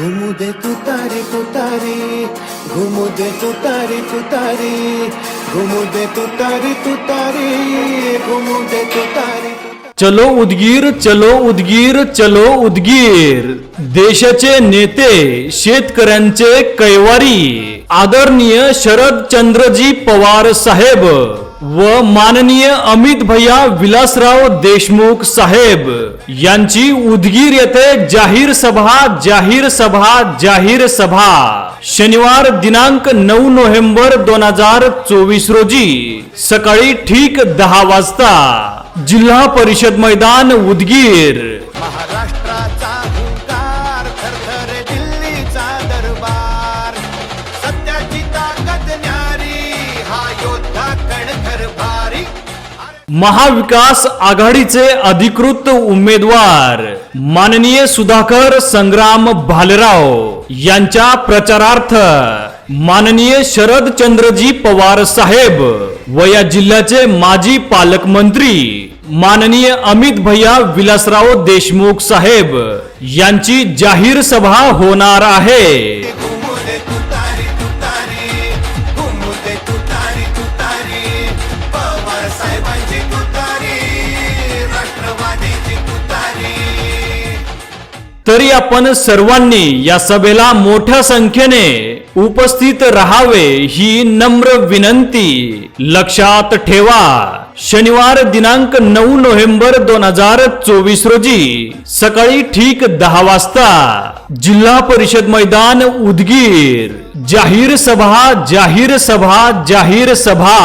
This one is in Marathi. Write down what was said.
घुमू दे तू तारी तू तारी. घुमू दे तू तारी तू तारी. घुमू दे तू तारी तू तारी. घुमू दे तू तारी चलो उदगीर चलो उदगीर चलो उदगीर. देशाचे नेते शेतकऱ्यांचे कैवारी. आदरणीय शरद चंद्रजी पवार साहेब. व माननीय अमित भैया विलासराव देशमुख साहेब यांची उदगीर येथे जाहीर सभा जाहीर सभा जाहीर सभा. शनिवार दिनांक नऊ नोव्हेंबर दोन हजार चोवीस रोजी सकाळी ठीक दहा वाजता जिल्हा परिषद मैदान उदगीर. महाविकास आघाडीचे अधिकृत उमेदवार माननीय सुधाकर संग्राम भालेराव यांच्या प्रचारार्थ माननीय शरद चंद्रजी पवार साहेब व या जिल्ह्याचे माजी पालकमंत्री माननीय अमित भैया विलासराव देशमुख साहेब यांची जाहीर सभा होणार आहे. तरी आपण सर्वांनी या सभेला मोठ्या संख्येने उपस्थित राहावे ही नम्र विनंती. लक्षात ठेवा शनिवार दिनांक नऊ नोव्हेंबर दोन हजार चोवीस रोजी सकाळी ठीक दहा वाजता जिल्हा परिषद मैदान उदगीर. जाहीर सभा जाहीर सभा जाहीर सभा.